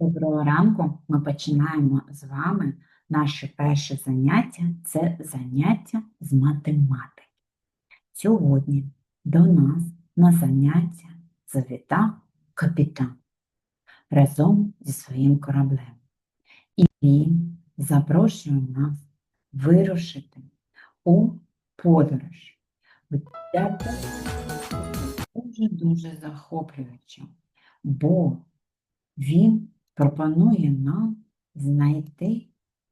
Доброго ранку. Ми починаємо з вами наше перше заняття це заняття з математики. Сьогодні до нас на заняття завітав капітан разом зі своїм кораблем. І він запрошує нас вирушити у подорож. Це дуже-дуже захоплююче, бо він пропонує нам знайти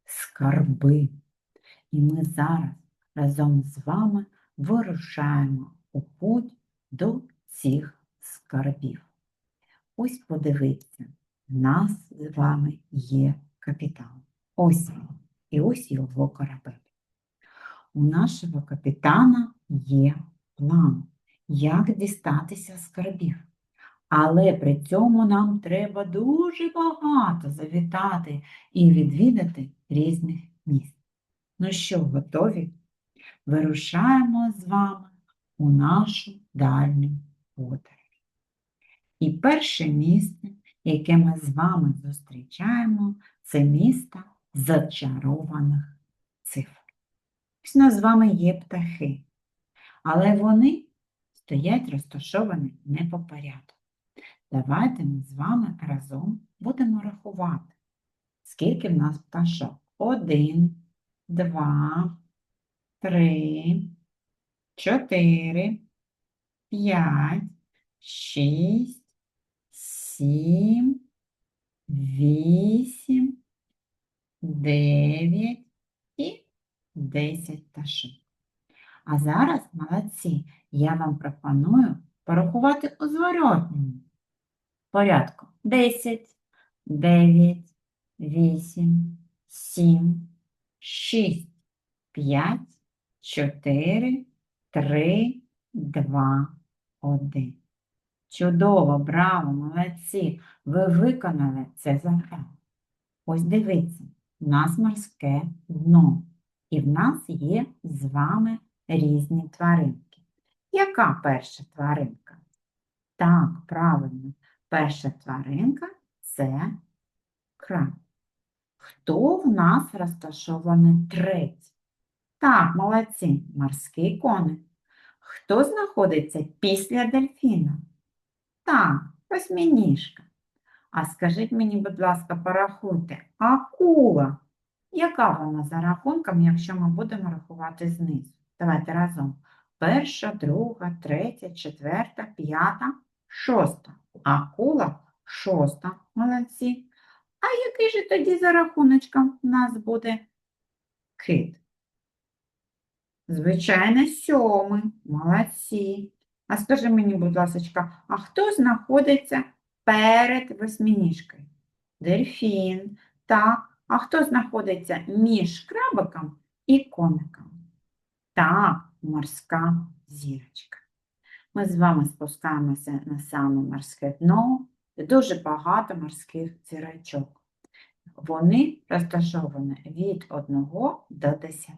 скарби. І ми зараз разом з вами вирушаємо у путь до цих скарбів. Ось подивіться, в нас з вами є капітан. Ось він. І ось його корабель. У нашого капітана є план, як дістатися скарбів. Але при цьому нам треба дуже багато завітати і відвідати різних міст. Ну що, готові? Вирушаємо з вами у нашу дальню подорож. І перше місце, яке ми з вами зустрічаємо, це місто зачарованих цифр. Ось нас з вами є птахи, але вони стоять розташовані не по порядку. Давайте ми з вами разом будемо рахувати, скільки в нас пташок. Один, два, три, чотири, п'ять, шість, сім, вісім, дев'ять і десять пташок. А зараз, молодці, я вам пропоную порахувати у зворотньому порядку. 10, 9, 8, 7, 6, 5, 4, 3, 2, 1. Чудово, браво, молодці! Ви виконали це завдання. Ось дивіться, у нас морське дно, і в нас є з вами різні тваринки. Яка перша тваринка? Так, правильно, Перша тваринка це краб. Хто в нас розташований третій? Так, молодці, морський коник. Хто знаходиться після дельфіна? Так, восьминіжка. А скажіть мені, будь ласка, порахуйте, акула. Яка вона за рахунком, якщо ми будемо рахувати знизу? Давайте разом. Перша, друга, третя, четверта, п'ята, шоста. Акула шоста. Молодці. А який же тоді за рахуночком у нас буде кит? Звичайно, сьомий. Молодці. А скажи мені, будь ласка, а хто знаходиться перед восьминіжкою? Дельфін. Так. А хто знаходиться між крабиком і коником? Так, морська зірочка. Ми з вами спускаємося на саме морське дно, де дуже багато морських зірочок. Вони розташовані від 1 до 10.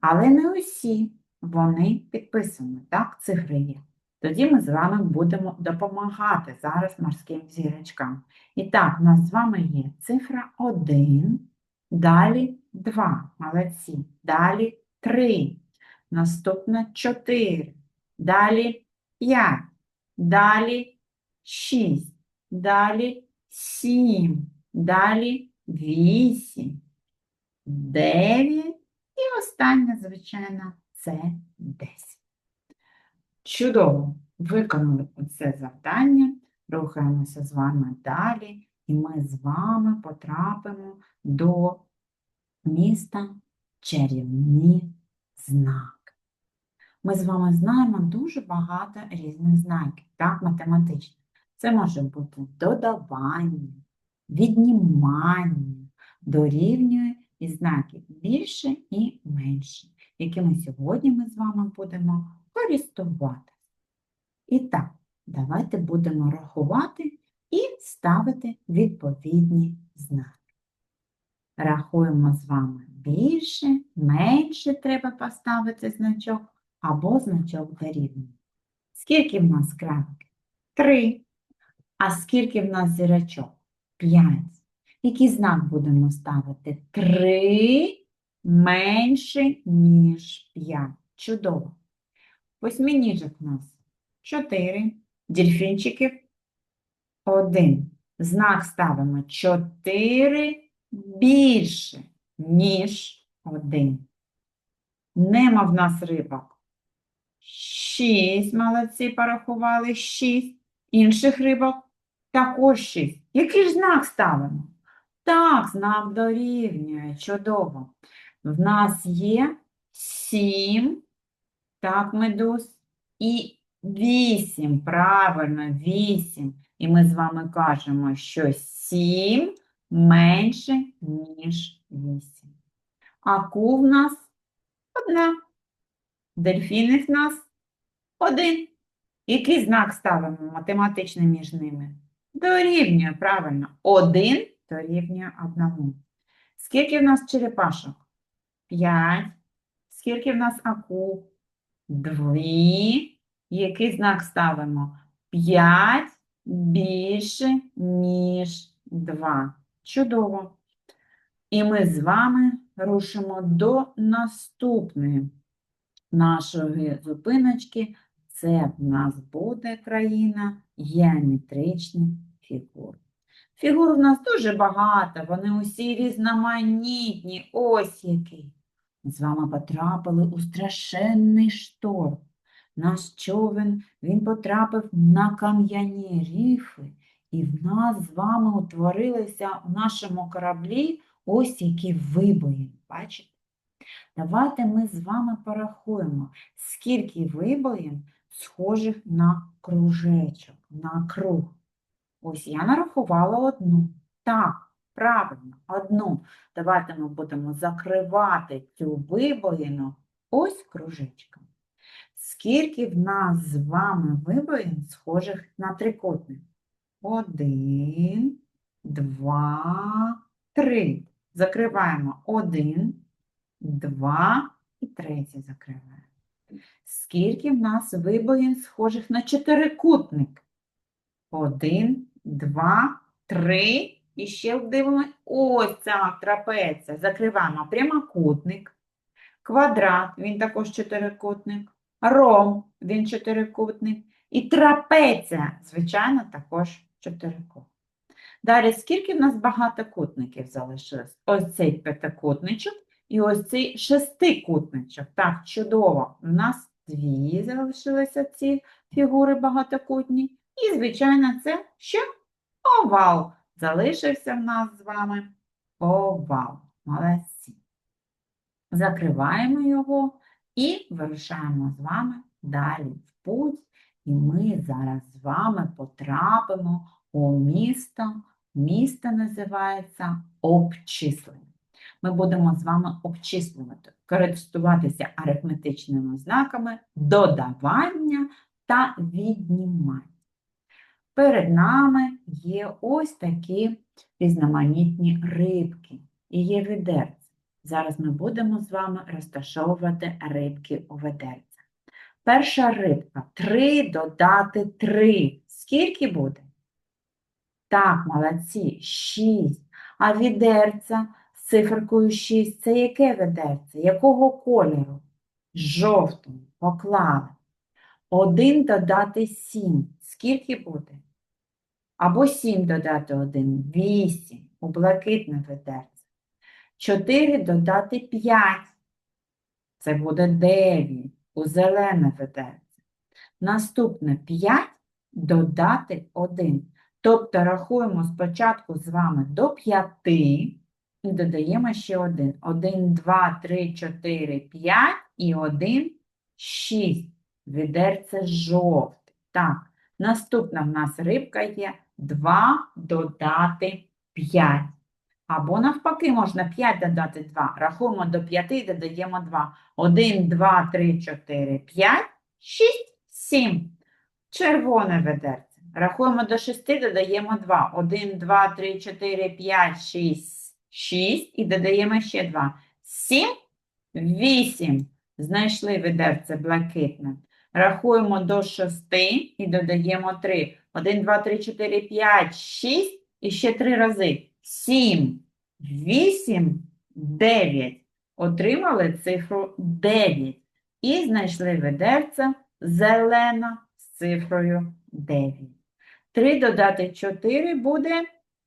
Але не усі вони підписані, так, цифри є. Тоді ми з вами будемо допомагати зараз морським зірочкам. І так, у нас з вами є цифра 1, далі 2, молодці, далі 3, наступна 4, далі 5, далі 6, далі 7, далі 8, 9 і останнє, звичайно, це 10. Чудово! Виконали це завдання, рухаємося з вами далі, і ми з вами потрапимо до міста чарівні знаки. Ми з вами знаємо дуже багато різних знаків, так, математичних. Це може бути додавання, віднімання, дорівнює і знаків більше і менше, якими сьогодні ми з вами будемо користувати. І так, давайте будемо рахувати і ставити відповідні знаки. Рахуємо з вами більше, менше треба поставити значок або значок дорівнює. Скільки в нас крапок? Три. А скільки в нас зірочок? 5. Який знак будемо ставити? 3 менше, ніж 5. Чудово. Восьминіжок у нас 4. Дельфінчиків 1. Знак ставимо 4 більше, ніж 1. Нема в нас рибок. 6. Молодці, порахували 6. Інших рибок також 6. Який ж знак ставимо? Так, знак дорівнює. Чудово. В нас є 7, так, медуз, і 8. Правильно, 8. І ми з вами кажемо, що 7 менше, ніж 8. Аку в нас одна. Дельфіни в нас один. Який знак ставимо математичний між ними? Дорівнює, правильно. Один дорівнює одному. Скільки в нас черепашок? П'ять. Скільки в нас акул? Дві. Який знак ставимо? П'ять більше, ніж два. Чудово. І ми з вами рушимо до наступної нашої зупиночки. Це в нас буде країна геометричних фігур. Фігур в нас дуже багато, вони усі різноманітні. Ось який. Ми з вами потрапили у страшенний шторм. Наш човен, він потрапив на кам'яні ріфи, і в нас з вами утворилися у нашому кораблі ось які вибої. Бачите? Давайте ми з вами порахуємо, скільки вибоїн схожих на кружечок, на круг. Ось я нарахувала одну. Так, правильно, одну. Давайте ми будемо закривати цю вибоїну ось кружечком. Скільки в нас з вами вибоїн схожих на трикутник? Один, два, три. Закриваємо один, два і третій закриваємо. Скільки в нас вибоїн схожих на чотирикутник? Один, два, три. І ще дивимося. Ось ця трапеція. Закриваємо прямокутник, квадрат, він також чотирикутник, ром, він чотирикутник. І трапеція, звичайно, також чотирикутник. Далі, скільки в нас багатокутників залишилось? Ось цей п'ятикутничок і ось цей шестикутничок. Так, чудово. У нас дві залишилися ці фігури багатокутні. І, звичайно, це що? Овал. Залишився в нас з вами овал. Молодці. Закриваємо його і вирушаємо з вами далі в путь. І ми зараз з вами потрапимо у місто. Місто називається обчислення. Ми будемо з вами обчислювати, користуватися арифметичними знаками додавання та віднімання. Перед нами є ось такі різноманітні рибки і є відерці. Зараз ми будемо з вами розташовувати рибки у ведерця. Перша рибка 3 додати 3. Скільки буде? Так, молодці, 6. А відерця циферкою 6 це яке ведерце? Якого кольору? Жовтого. Поклали. 1 додати 7. Скільки буде? Або 7 додати 1 – 8 у блакитне ведерце. 4 додати 5. Це буде 9 у зелене ведерце. Наступне 5 додати 1. Тобто рахуємо спочатку з вами до 5 і додаємо ще 1. 1, 2, 3, 4, 5 і 1, 6. Відерце жовте. Так, наступна в нас рибка є 2 додати 5. Або навпаки, можна 5 додати 2. Рахуємо до 5 і додаємо 2. 1, 2, 3, 4, 5, 6, 7. Червоне ведерце. Рахуємо до 6, додаємо 2. 1, 2, 3, 4, 5, 6, 6 і додаємо ще 2. 7, 8. Знайшли ведерце блакитне. Рахуємо до 6 і додаємо 3. 1, 2, 3, 4, 5, 6 І ще три рази. Сім, вісім, дев'ять. Отримали цифру 9 і знайшли ведерце зелена з цифрою 9. 3 додати 4 буде,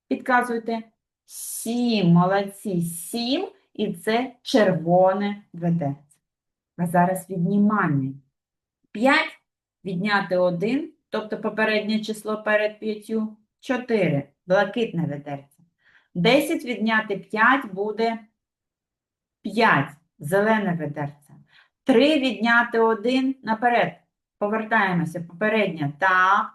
підказуйте, 7. Молодці, 7. І це червоне ведерце. А зараз віднімання. 5 відняти 1, тобто попереднє число перед 5, 4. Блакитне ведерце. 10 відняти 5 буде 5. Зелене ведерце. 3 відняти 1 наперед. Повертаємося. Попереднє. Так.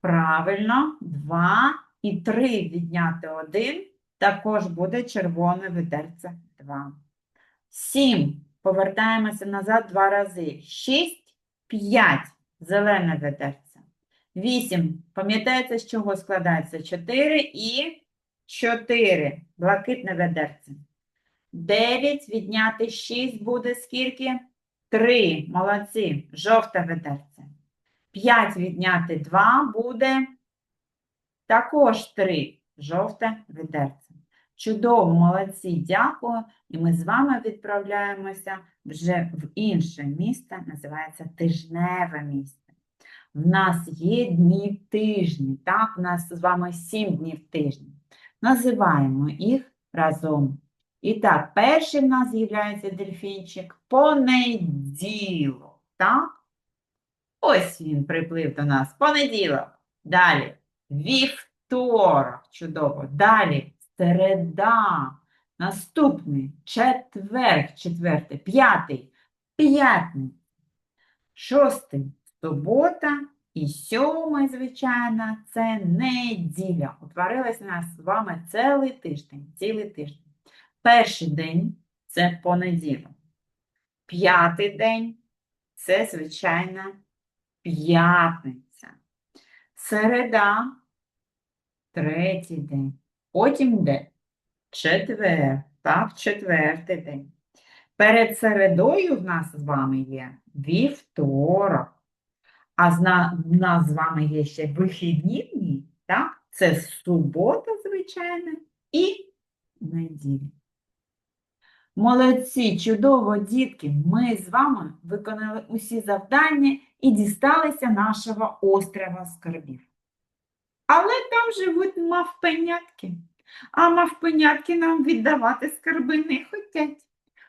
Правильно. 2 і 3 відняти 1 також буде червоне ведерце 2. 7. Повертаємося назад два рази. 6, 5. Зелене ведерце. 8. Пам'ятаєте, з чого складається? 4 і 4. Блакитне ведерце. 9 відняти 6 буде скільки? 3. Молодці. Жовте ведерце. 5 відняти 2 буде також 3. Жовте ведерце. Чудово, молодці, дякую. І ми з вами відправляємося вже в інше місто, називається тижневе місто. В нас є дні тижні, так? У нас з вами 7 днів тижня. Називаємо їх разом. І так, перший в нас з'являється дельфінчик понеділок, так? Ось він приплив до нас. Понеділок. Далі. Вівторок. Чудово. Далі. Середа. Наступний. Четверг. Четвертий. П'ятий. П'ятниця. Шостий. Субота. І сьомий, звичайно, це неділя. Утворилась у нас з вами цілий тиждень. Цілий тиждень. Перший день це понеділок. П'ятий день це, звичайно, п'ятниця. Середа, третій день. Потім йде четвер, так, четвертий день. Перед середою в нас з вами є вівторок. А в нас з вами є ще вихідні дні, так? Це субота, звичайно, і неділя. Молодці, чудово, дітки! Ми з вами виконали усі завдання і дісталися нашого острова скарбів. Але там живуть мавпенятки, а мавпенятки нам віддавати скарби не хотять.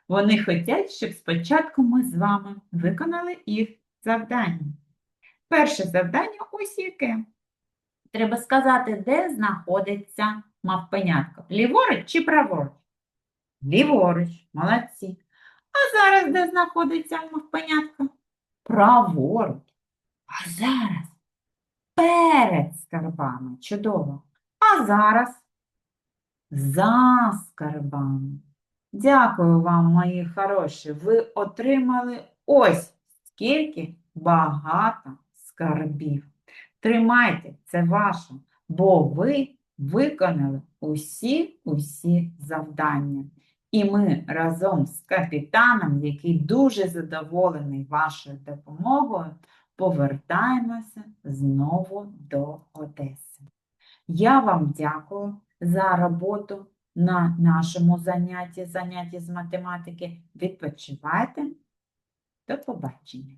Вони хочуть, щоб спочатку ми з вами виконали їх завдання. Перше завдання ось яке. Треба сказати, де знаходиться мавпенятко. Ліворуч чи праворуч? Ліворуч, молодці. А зараз де знаходиться мавпенятко? Праворуч. А зараз перед скарбами. Чудово. А зараз за скарбами. Дякую вам, мої хороші. Ви отримали ось скільки багато скарбів. Тримайте, це ваше, бо ви виконали усі-усі завдання. І ми разом з капітаном, який дуже задоволений вашою допомогою, повертаємося знову до Одеси. Я вам дякую за роботу на нашому занятті, занятті з математики. Відпочивайте. До побачення.